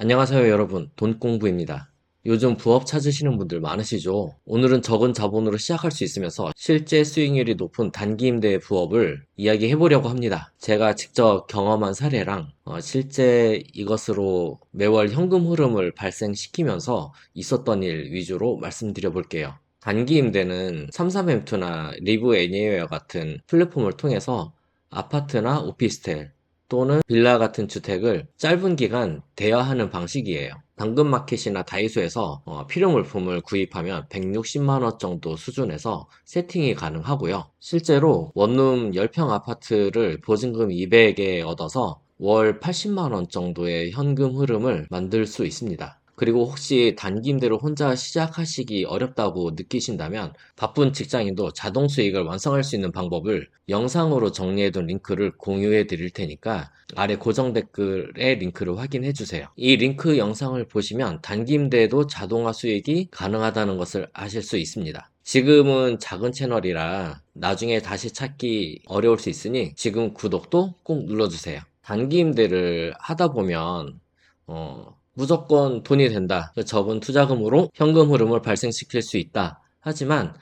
안녕하세요 여러분 돈공부입니다. 요즘 부업 찾으시는 분들 많으시죠? 오늘은 적은 자본으로 시작할 수 있으면서 실제 수익률이 높은 단기 임대 부업을 이야기해 보려고 합니다. 제가 직접 경험한 사례랑 어, 실제 이것으로 매월 현금 흐름을 발생시키면서 있었던 일 위주로 말씀드려 볼게요. 단기 임대는 33M2나 리브 애니웨어 같은 플랫폼을 통해서 아파트나 오피스텔 또는 빌라 같은 주택을 짧은 기간 대여하는 방식이에요. 당근마켓이나 다이소에서 어, 필요 물품을 구입하면 160만원 정도 수준에서 세팅이 가능하고요. 실제로 원룸 10평 아파트를 보증금 200에 얻어서 월 80만원 정도의 현금 흐름을 만들 수 있습니다. 그리고 혹시 단기 임대로 혼자 시작하시기 어렵다고 느끼신다면 바쁜 직장인도 자동 수익을 완성할 수 있는 방법을 영상으로 정리해둔 링크를 공유해 드릴 테니까 아래 고정 댓글에 링크를 확인해 주세요. 이 링크 영상을 보시면 단기 임대도 자동화 수익이 가능하다는 것을 아실 수 있습니다. 지금은 작은 채널이라 나중에 다시 찾기 어려울 수 있으니 지금 구독도 꼭 눌러주세요. 단기 임대를 하다 보면 어, 무조건 돈이 된다. 그 적은 투자금으로 현금 흐름을 발생시킬 수 있다. 하지만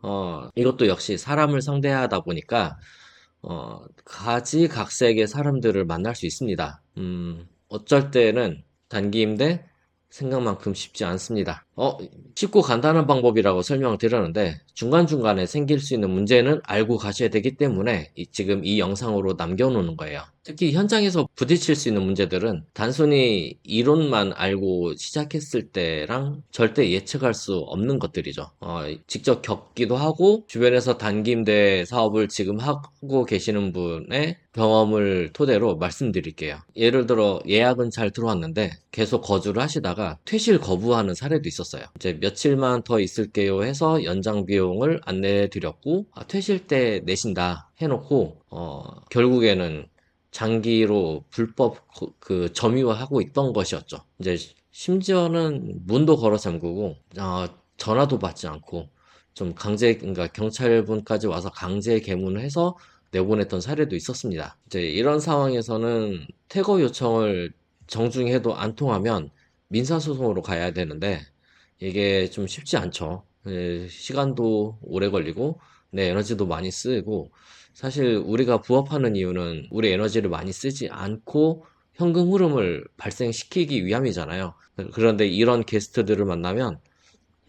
어, 이것도 역시 사람을 상대하다 보니까 어, 가지각색의 사람들을 만날 수 있습니다. 음, 어쩔 때는 단기 임대 생각만큼 쉽지 않습니다. 어, 쉽고 간단한 방법이라고 설명을 드렸는데 중간중간에 생길 수 있는 문제는 알고 가셔야 되기 때문에 이- 지금 이 영상으로 남겨놓는 거예요. 특히 현장에서 부딪힐 수 있는 문제들은 단순히 이론만 알고 시작했을 때랑 절대 예측할 수 없는 것들이죠. 어, 직접 겪기도 하고 주변에서 단기임대 사업을 지금 하고 계시는 분의 경험을 토대로 말씀드릴게요. 예를 들어 예약은 잘 들어왔는데 계속 거주를 하시다가 퇴실 거부하는 사례도 있었어요. 이제 며칠만 더 있을게요 해서 연장 비용을 안내해 드렸고 아, 퇴실 때 내신다 해놓고 어, 결국에는 장기로 불법 거- 그 점유하고 있던 것이었죠. 이제 심지어는 문도 걸어 잠그고 어, 전화도 받지 않고 좀 강제 그러니까 경찰분까지 와서 강제 개문을 해서 내보냈던 사례도 있었습니다. 이제 이런 상황에서는 퇴거 요청을 정중해도 안 통하면 민사소송으로 가야 되는데 이게 좀 쉽지 않죠. 예, 시간도 오래 걸리고 내 에너지도 많이 쓰이고 사실 우리가 부업하는 이유는 우리 에너지를 많이 쓰지 않고 현금 흐름을 발생시키기 위함이잖아요. 그런데 이런 게스트들을 만나면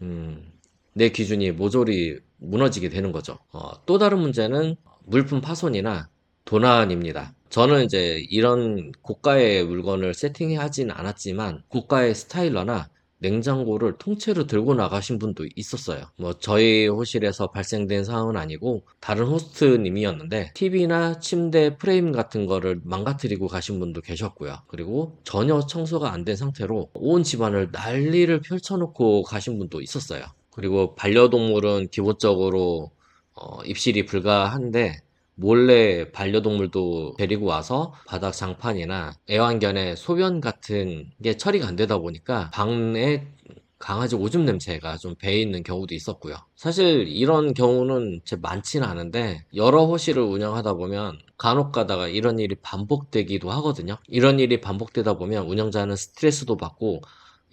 음, 내 기준이 모조리 무너지게 되는 거죠. 어, 또 다른 문제는 물품 파손이나 도난입니다. 저는 이제 이런 고가의 물건을 세팅하진 않았지만 고가의 스타일러나 냉장고를 통째로 들고 나가신 분도 있었어요. 뭐 저희 호실에서 발생된 상황은 아니고 다른 호스트님이었는데 TV나 침대 프레임 같은 거를 망가뜨리고 가신 분도 계셨고요. 그리고 전혀 청소가 안 된 상태로 온 집안을 난리를 펼쳐놓고 가신 분도 있었어요. 그리고 반려동물은 기본적으로 어, 입실이 불가한데 몰래 반려동물도 데리고 와서 바닥 장판이나 애완견의 소변 같은 게 처리가 안 되다 보니까 방에 강아지 오줌 냄새가 좀 배어 있는 경우도 있었고요. 사실 이런 경우는 제 많지는 않은데 여러 호실을 운영하다 보면 간혹 가다가 이런 일이 반복되기도 하거든요. 이런 일이 반복되다 보면 운영자는 스트레스도 받고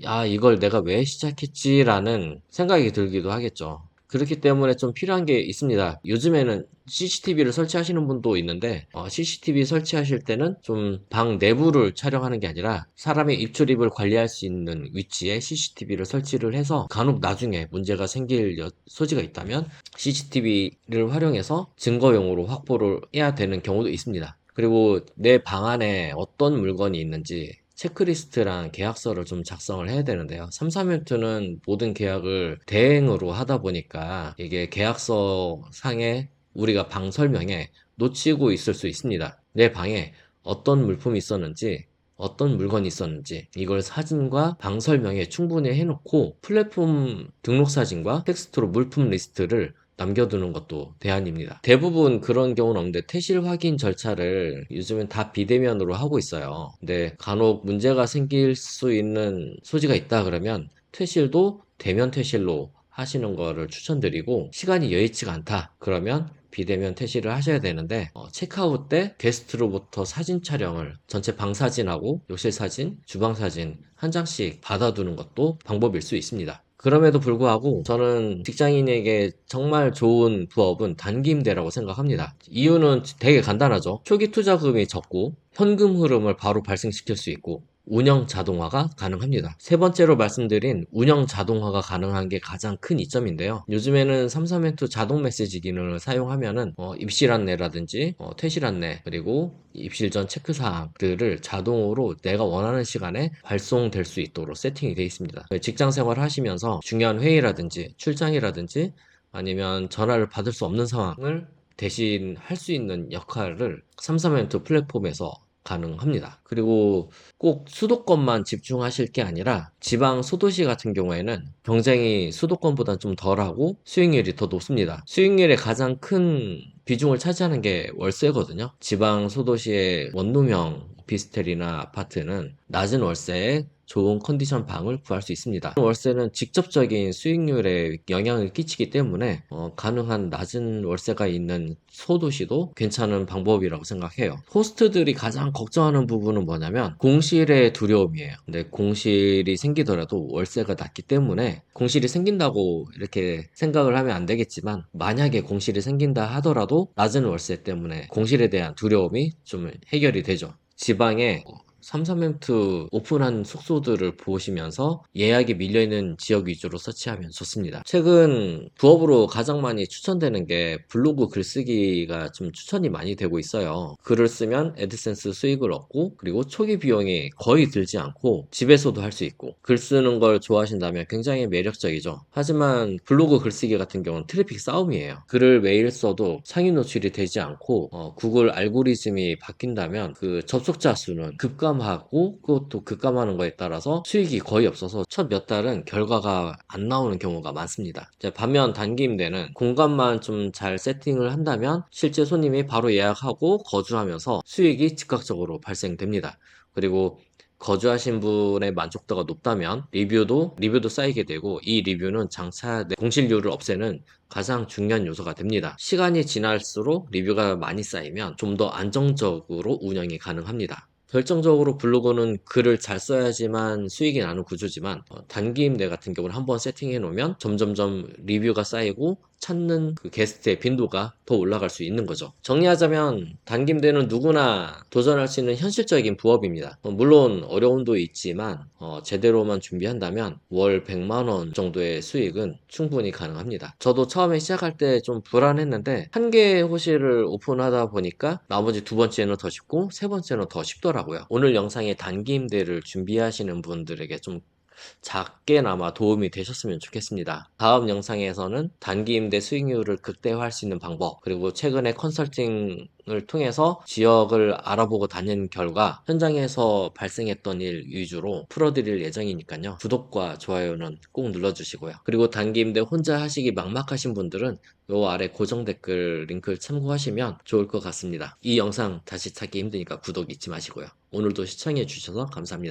야, 이걸 내가 왜 시작했지라는 생각이 들기도 하겠죠. 그렇기 때문에 좀 필요한 게 있습니다. 요즘에는 CCTV를 설치하시는 분도 있는데, 어, CCTV 설치하실 때는 좀 방 내부를 촬영하는 게 아니라 사람의 입출입을 관리할 수 있는 위치에 CCTV를 설치를 해서 간혹 나중에 문제가 생길 여- 소지가 있다면 CCTV를 활용해서 증거용으로 확보를 해야 되는 경우도 있습니다. 그리고 내 방 안에 어떤 물건이 있는지 체크리스트랑 계약서를 좀 작성을 해야 되는데요. 33멘트는 모든 계약을 대행으로 하다 보니까 이게 계약서 상에 우리가 방 설명에 놓치고 있을 수 있습니다. 내 방에 어떤 물품이 있었는지, 어떤 물건이 있었는지, 이걸 사진과 방 설명에 충분히 해놓고 플랫폼 등록 사진과 텍스트로 물품 리스트를 남겨두는 것도 대안입니다. 대부분 그런 경우는 없는데 퇴실 확인 절차를 요즘은 다 비대면으로 하고 있어요. 근데 간혹 문제가 생길 수 있는 소지가 있다 그러면 퇴실도 대면 퇴실로 하시는 거를 추천드리고 시간이 여의치가 않다 그러면 비대면 퇴실을 하셔야 되는데 어, 체크아웃 때 게스트로부터 사진 촬영을 전체 방 사진하고 욕실 사진, 주방 사진 한 장씩 받아두는 것도 방법일 수 있습니다. 그럼에도 불구하고 저는 직장인에게 정말 좋은 부업은 단기 임대라고 생각합니다. 이유는 되게 간단하죠. 초기 투자금이 적고 현금 흐름을 바로 발생시킬 수 있고 운영 자동화가 가능합니다. 세 번째로 말씀드린 운영 자동화가 가능한 게 가장 큰 이점인데요. 요즘에는 삼삼엔투 자동 메시지 기능을 사용하면은 어, 입실 안내라든지 어, 퇴실 안내 그리고 입실 전 체크 사항들을 자동으로 내가 원하는 시간에 발송될 수 있도록 세팅이 되어 있습니다. 직장 생활을 하시면서 중요한 회의라든지 출장이라든지 아니면 전화를 받을 수 없는 상황을 대신 할 수 있는 역할을 삼삼엔투 플랫폼에서 가능합니다. 그리고 꼭 수도권만 집중하실 게 아니라 지방 소도시 같은 경우에는 경쟁이 수도권보다 좀 덜하고 수익률이 더 높습니다. 수익률의 가장 큰 비중을 차지하는 게 월세거든요. 지방 소도시의 원룸형 오피스텔이나 아파트는 낮은 월세에 좋은 컨디션 방을 구할 수 있습니다. 월세는 직접적인 수익률에 영향을 끼치기 때문에 어, 가능한 낮은 월세가 있는 소도시도 괜찮은 방법이라고 생각해요. 호스트들이 가장 걱정하는 부분은 뭐냐면 공실의 두려움이에요. 근데 공실이 생기더라도 월세가 낮기 때문에 공실이 생긴다고 이렇게 생각을 하면 안 되겠지만 만약에 공실이 생긴다 하더라도 낮은 월세 때문에 공실에 대한 두려움이 좀 해결이 되죠. 지방에 삼삼엠트 오픈한 숙소들을 보시면서 예약이 밀려있는 지역 위주로 서치하면 좋습니다. 최근 부업으로 가장 많이 추천되는 게 블로그 글쓰기가 좀 추천이 많이 되고 있어요. 글을 쓰면 애드센스 수익을 얻고 그리고 초기 비용이 거의 들지 않고 집에서도 할 수 있고 글 쓰는 걸 좋아하신다면 굉장히 매력적이죠. 하지만 블로그 글쓰기 같은 경우는 트래픽 싸움이에요. 글을 매일 써도 상위 노출이 되지 않고 어, 구글 알고리즘이 바뀐다면 그 접속자 수는 급감 하고 그것도 급감하는 거에 따라서 수익이 거의 없어서 첫 몇 달은 결과가 안 나오는 경우가 많습니다. 반면 단기 임대는 공간만 좀 잘 세팅을 한다면 실제 손님이 바로 예약하고 거주하면서 수익이 즉각적으로 발생됩니다. 그리고 거주하신 분의 만족도가 높다면 리뷰도 리뷰도 쌓이게 되고 이 리뷰는 장차 내 공실률을 없애는 가장 중요한 요소가 됩니다. 시간이 지날수록 리뷰가 많이 쌓이면 좀 더 안정적으로 운영이 가능합니다. 결정적으로 블로그는 글을 잘 써야지만 수익이 나는 구조지만 어, 단기 임대 같은 경우는 한번 세팅해 놓으면 점점점 리뷰가 쌓이고 찾는 그 게스트의 빈도가 더 올라갈 수 있는 거죠. 정리하자면 단기 임대는 누구나 도전할 수 있는 현실적인 부업입니다. 어, 물론 어려움도 있지만 어, 제대로만 준비한다면 월 100만 원 정도의 수익은 충분히 가능합니다. 저도 처음에 시작할 때 좀 불안했는데 한 개의 호실을 오픈하다 보니까 나머지 두 번째는 더 쉽고 세 번째는 더 쉽더라고요. 오늘 영상에 단기 임대를 준비하시는 분들에게 좀 작게나마 도움이 되셨으면 좋겠습니다. 다음 영상에서는 단기 임대 수익률을 극대화할 수 있는 방법, 그리고 최근에 컨설팅을 통해서 지역을 알아보고 다닌 결과 현장에서 발생했던 일 위주로 풀어드릴 예정이니까요. 구독과 좋아요는 꼭 눌러주시고요. 그리고 단기 임대 혼자 하시기 막막하신 분들은 요 아래 고정 댓글 링크를 참고하시면 좋을 것 같습니다. 이 영상 다시 찾기 힘드니까 구독 잊지 마시고요. 오늘도 시청해 주셔서 감사합니다.